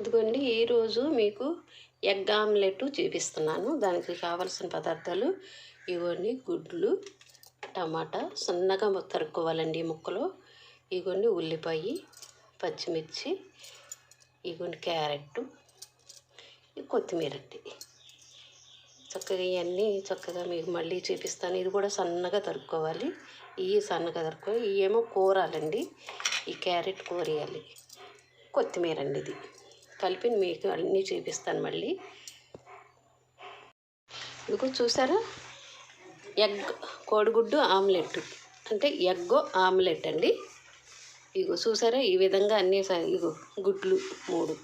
ఇదిగోండి ఈరోజు మీకు ఎగ్ ఆమ్లెట్ చూపిస్తున్నాను. దానికి కావలసిన పదార్థాలు ఇవన్నీ గుడ్లు టమాటా సన్నగా తరుక్కోవాలండి ముక్కలో ముక్కలు. ఇగోండి ఉల్లిపాయ పచ్చిమిర్చి ఇగోండి క్యారెట్ కొత్తిమీర అండి. చక్కగా ఇవన్నీ చక్కగా మీకు మళ్ళీ చూపిస్తాను. ఇది కూడా సన్నగా తరుక్కోవాలి. ఇవి సన్నగా తరుక్కోవాలి. ఇవేమో ఏమో కూరాలండి. ఈ క్యారెట్ కూరేయాలి కొత్తిమీర అండి ఇది. కలిపి మీకు అన్నీ చూపిస్తాను మళ్ళీ. ఇదిగో చూసారా? ఎగ్ కోడిగుడ్డు ఆమ్లెట్. అంటే ఎగ్ ఆమ్లెట్ అండి. ఇగో చూసారా? ఈ విధంగా అన్నీ స- ఇగో గుడ్లు మూడు.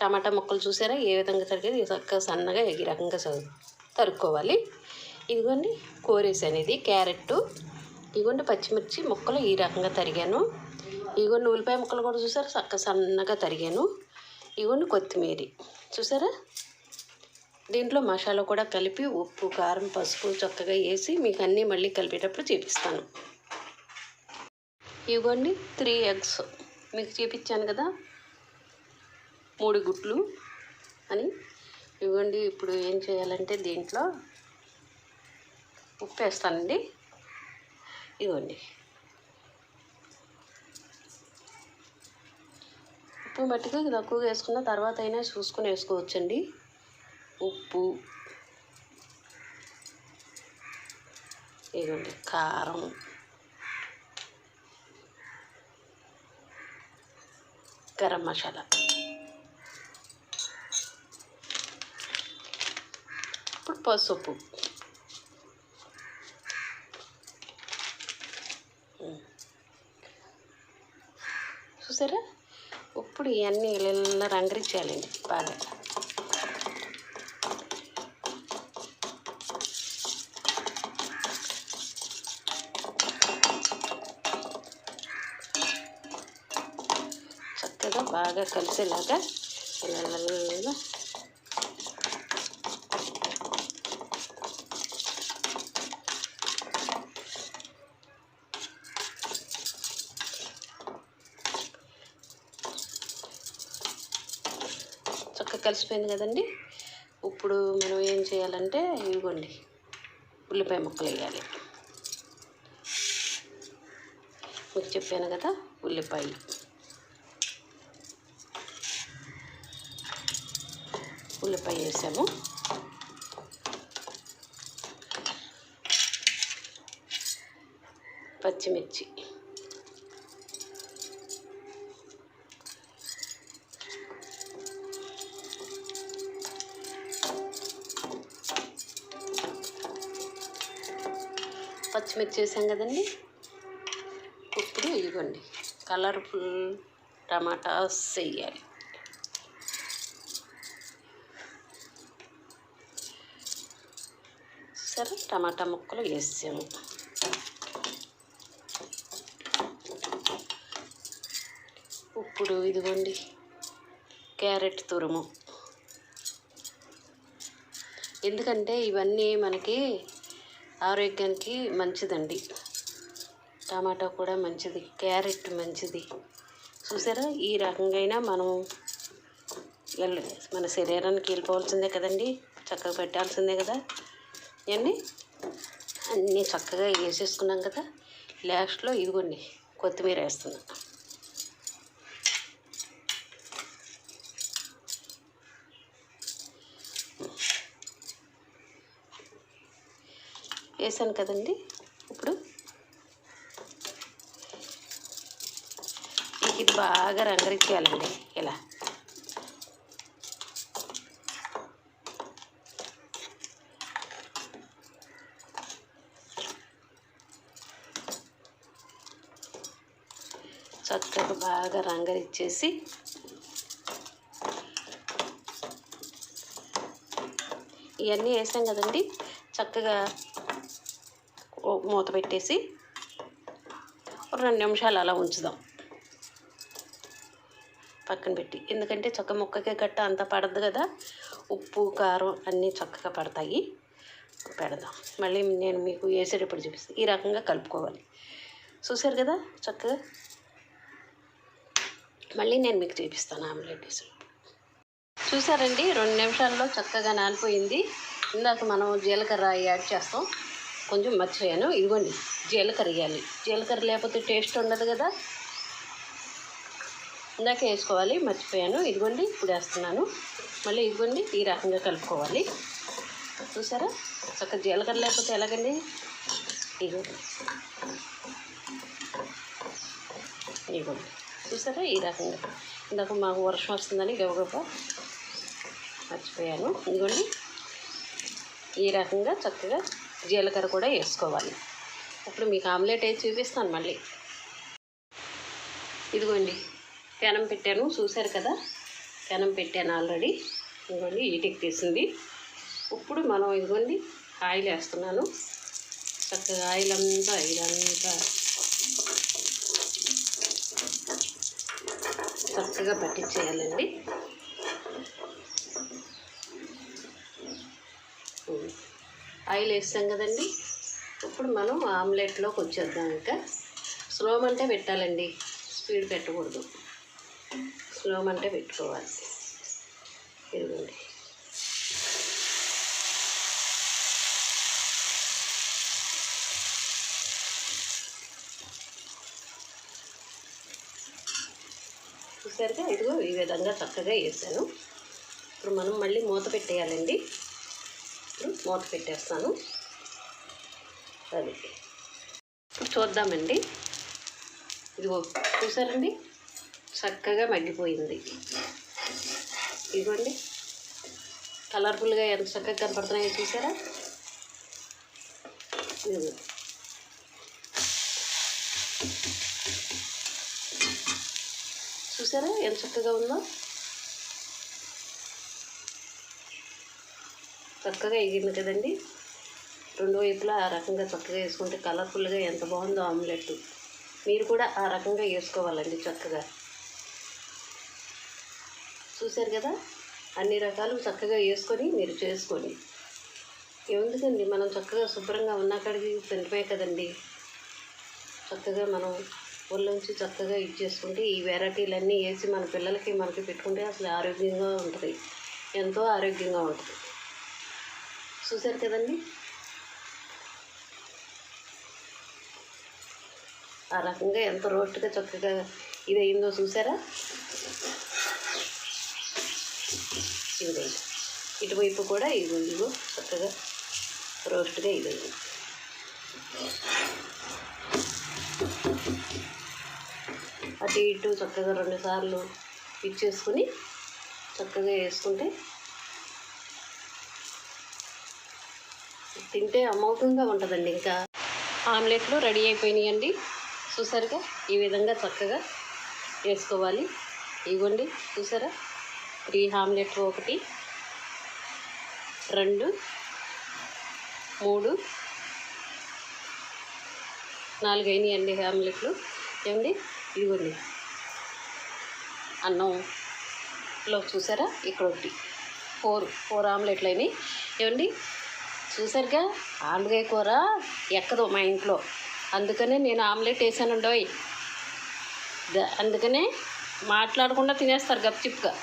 టమాటా ముక్కలు చూసారా? ఏ విధంగా తరిగేది? చక్కగా సన్నగా ఈ రకంగా తరుక్కోవాలి. ఇదిగోండి కోరేసి అనేది క్యారెట్ ఇదిగోండి పచ్చిమిర్చి ముక్కలు ఈ రకంగా తరిగాను. ఇదిగోండి ఉల్లిపాయ ముక్కలు కూడా చూసారా? చక్కగా సన్నగా తరిగాను. ఇదిగోండి కొత్తిమీర. చూసారా? దీంట్లో మసాలా కూడా కలిపి ఉప్పు కారం పసుపు చక్కగా వేసి మీకు అన్నీ మళ్ళీ కలిపేటప్పుడు చూపిస్తాను. ఇవ్వండి త్రీ ఎగ్స్. మీకు చూపించాను కదా? మూడు గుడ్లు అని. ఇవ్వండి ఇప్పుడు ఏం చేయాలంటే దీంట్లో ఉప్పు వేస్తానండి ఇవ్వండి. ఉప్పు మట్టిగా తక్కువగా వేసుకున్న తర్వాత అయినా చూసుకొని వేసుకోవచ్చండి. ఉప్పు. ఇదిగోండి కారం. గరం మసాలా. ఇప్పుడు పసుపు ఉమ్. చూసారా ఇప్పుడు ఇవన్నీ ఇలా రంగరించాలండి బాగా చక్కగా బాగా కలిసేలాగా ఇలా చక్కగా కలిసిపోయింది కదండి. ఇప్పుడు మనం ఏం చేయాలంటే ఇదిగోండి ఉల్లిపాయ ముక్కలు వేయాలి. మీకు చెప్పాను కదా ఉల్లిపాయ. ఉల్లిపాయ వేసాము. పచ్చిమిర్చి. పచ్చిమిర్చి వేసాం కదండి. ఇప్పుడు ఇదిగోండి కలర్ఫుల్ టమాటాస్ వేయాలి. సరే టమాటా ముక్కలు వేసాము ఇప్పుడు ఇదిగోండి క్యారెట్ తురుము. ఎందుకంటే ఇవన్నీ మనకి ఆరోగ్యానికి మంచిదండి. టమాటా కూడా మంచిది క్యారెట్ మంచిది. చూసారా? ఈ రకంగా మనం మన శరీరానికి వెళ్ళిపోవాల్సిందే కదండి. చక్కగా పెట్టాల్సిందే కదా. ఇవన్నీ అన్నీ చక్కగా వేసేసుకున్నాం కదా. లాస్ట్లో ఇదిగోండి కొత్తిమీర వేస్తున్నా. వేసాను కదండి. ఇప్పుడు ఇది బాగా రంగరించేయాలండి ఇలా. చక్కగా బాగా రంగరిచ్చేసి ఇవన్నీ వేసాం కదండి. చక్కగా మూత పెట్టేసి రెండు నిమిషాలు అలా ఉంచుదాం. పక్కన పెట్టి. ఎందుకంటే చక్క ముక్కకి గట్ట అంతా పడద్దు కదా. ఉప్పు కారం అన్నీ చక్కగా పడతాయి. పెడదాం. మళ్ళీ నేను మీకు వేసేటప్పుడు చూపిస్తాను. ఈ రకంగా కలుపుకోవాలి. చూసారు కదా? చక్కగా. మళ్ళీ నేను మీకు చూపిస్తాను ఆమ్లెట్ వేసేటప్పుడు చూసారండి? రెండు నిమిషాల్లో చక్కగా నానిపోయింది. ఇందాక మనం జీలకర్ర యాడ్ చేస్తాం. కొంచెం మర్చిపోయాను. ఇదిగోండి జీలకర్ర వేయాలి. జీలకర్ర లేకపోతే టేస్ట్ ఉండదు కదా? ఇందాక వేసుకోవాలి మర్చిపోయాను. ఇదిగోండి ఇప్పుడు వేస్తున్నాను. మళ్ళీ ఇదిగోండి ఈ రకంగా కలుపుకోవాలి. చూసారా? చక్క జీలకర్ర లేకపోతే ఎలాగండి? ఇదిగోండి. ఇదిగోండి. చూసారా? ఈ రకంగా. ఇందాక మాకు వర్షం వస్తుందని గబగబ మర్చిపోయాను. ఇదిగోండి ఈ రకంగా చక్కగా జీలకర్ర కూడా వేసుకోవాలి. ఇప్పుడు మీకు ఆమ్లెట్ వేసి చూపిస్తాను మళ్ళీ. ఇదిగోండి పెనం పెట్టాను. చూశారు కదా? పెనం పెట్టాను ఆల్రెడీ. ఇదిగోండి తీసింది. ఇప్పుడు మనం ఇదిగోండి ఆయిల్ వేస్తున్నాను. చక్కగా ఆయిల్ అంతా ఇదంతా చక్కగా పట్టించేయాలండి. ఆయిల్ వేస్తాం కదండి. ఇప్పుడు మనం ఆమ్లెట్లోకి వచ్చేద్దాం ఇంకా. స్లో అంటే పెట్టాలండి. స్పీడ్ పెట్టకూడదు. స్లో అంటే పెట్టుకోవాలి. ఇదిగోండి. చూసారుగా? ఇదిగో ఈ విధంగా చక్కగా వేసాను. ఇప్పుడు మనం మళ్ళీ మూత పెట్టేయాలండి. మూత పెట్టేస్తాను. అది. ఇప్పుడు చూద్దామండి. ఇదిగో చూసారండి? చక్కగా మగ్గిపోయింది. ఇదిగోండి. కలర్ఫుల్గా ఎంత చక్కగా కనపడుతున్నాయో చూసారా? చూసారా ఎంత చక్కగా ఉందో? చక్కగా ఎగిరింది కదండి. రెండు వైపులా ఆ రకంగా చక్కగా వేసుకుంటే కలర్ఫుల్గా ఎంత బాగుందో ఆమ్లెట్ మీరు కూడా ఆ రకంగా వేసుకోవాలండి చక్కగా. చూశారు కదా? అన్ని రకాలు చక్కగా వేసుకొని మీరు చేసుకోండి. ఎందుకండి మనం చక్కగా శుభ్రంగా ఉన్నక్కడికి తింటమే కదండి. చక్కగా మనం ఒళ్ళుంచి చక్కగా ఇది చేసుకుంటే ఈ వెరైటీలన్నీ వేసి మన పిల్లలకి మనకి పెట్టుకుంటే అసలు ఆరోగ్యంగా ఉంటుంది. ఎంతో ఆరోగ్యంగా ఉంటుంది. చూశారు కదండి? ఆ రకంగా ఎంత రోస్ట్గా చక్కగా ఇది అయిందో చూసారా? ఇది ఇటువైపు కూడా ఇది ఇదిగో చక్కగా రోస్ట్గా ఇది అయింది అటు ఇటు చక్కగా రెండు సార్లు ఇచ్చేసుకుని చక్కగా వేసుకుంటే తింటే అమౌతంగా ఉంటుందండి ఇంకా. ఆమ్లెట్లు రెడీ అయిపోయినాయండి. చూసారుగా? ఈ విధంగా చక్కగా వేసుకోవాలి. ఇవ్వండి చూసారా? త్రీ ఆమ్లెట్ ఒకటి రెండు మూడు నాలుగు అయినాయండి ఆమ్లెట్లు. ఏమండి? ఇదిగోండి అన్నంలో చూసారా? ఇక్కడ ఒకటి. ఫోర్ ఫోర్ ఆమ్లెట్లు అయినాయి. ఏమండి? చూసారుగా? ఆలుగాయ కూర ఎక్కదు మా ఇంట్లో. అందుకనే నేను ఆమ్లెట్ వేసానండోయ్ ద- అందుకనే మాట్లాడకుండా తినేస్తారు గప్చిప్గా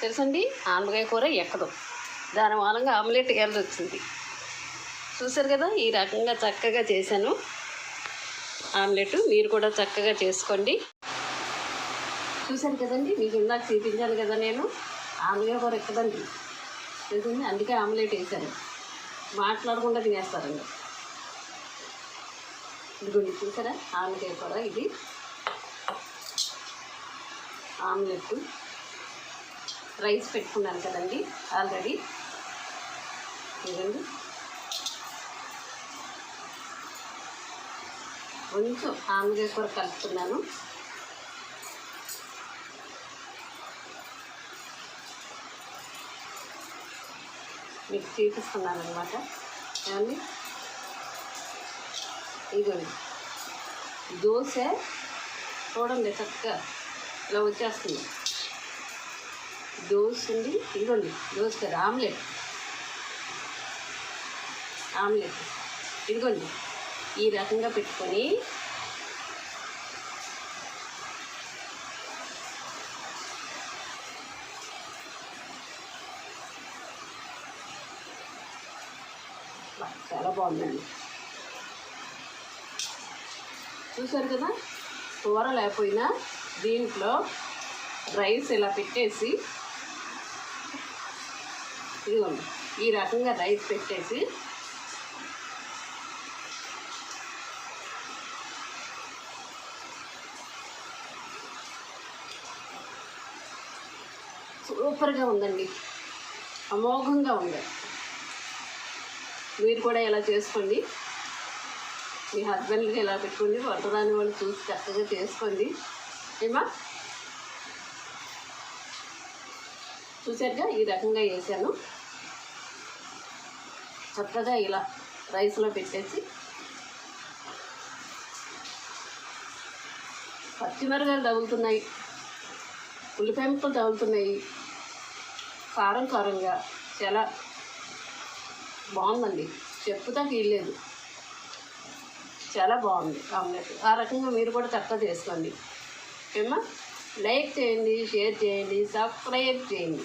తెలుసండి? ఆలుగాయ కూర ఎక్కదు. దాని మూలంగా ఆమ్లెట్ వెళ్ళి వచ్చింది చూసారు కదా? ఈ రకంగా చక్కగా చేశాను. ఆమ్లెట్ మీరు కూడా చక్కగా చేసుకోండి. చూశాను కదండి? మీకు ఇందాక చూపించాను కదా నేను. ఆమ్లెట్ కూర ఎక్కదండి? తెలిసింది అందుకే ఆమ్లెట్ వేసాను మాట్లాడకుండా తినేస్తారండి. ఇదిగోండి చూసారా? ఆమ్లెట్ కూర ఇది. ఆమ్లెట్. రైస్ పెట్టుకున్నాను కదండి ఆల్రెడీ. ఇదండి కొంచెం ఆమ్లెట్ కూర కలుపుతున్నాను. మీకు చూపిస్తున్నాను అనమాట ఏమండి ఇదిగోండి. దోశ చూడండి చక్కగా ఇలా వచ్చేస్తుంది. దోశ ఉంది. ఇదిగోండి దోశ కదా ఆమ్లెట్. ఆమ్లెట్. ఇదిగోండి ఈ రకంగా పెట్టుకొని చాలా బాగుందండి చూసారు కదా? కూర లేకపోయినా దీంట్లో రైస్ ఇలా పెట్టేసి ఇదిగోండి ఈ రకంగా రైస్ పెట్టేసి సూపర్గా ఉందండి. అమోఘంగా ఉంది. మీరు కూడా ఇలా చేసుకోండి. మీ హస్బెండ్కి ఇలా పెట్టుకోండి వంట రాని వాళ్ళు చూసి చక్కగా చేసుకోండి. ఏమా? చూసారుగా ఈ రకంగా వేసాను చక్కగా ఇలా రైస్లో పెట్టేసి పచ్చిమిరకాయలు తగులుతున్నాయి. ఉల్లిపాయ ముక్కలు తగులుతున్నాయి. కారం కారంగా చాలా బాగుందండి. చెప్పుతా కీలేదు చాలా బాగుంది ఆమ్లెట్. ఆ రకంగా మీరు కూడా చక్కగా చేసుకోండి. ఏమా లైక్ చేయండి షేర్ చేయండి సబ్స్క్రైబ్ చేయండి.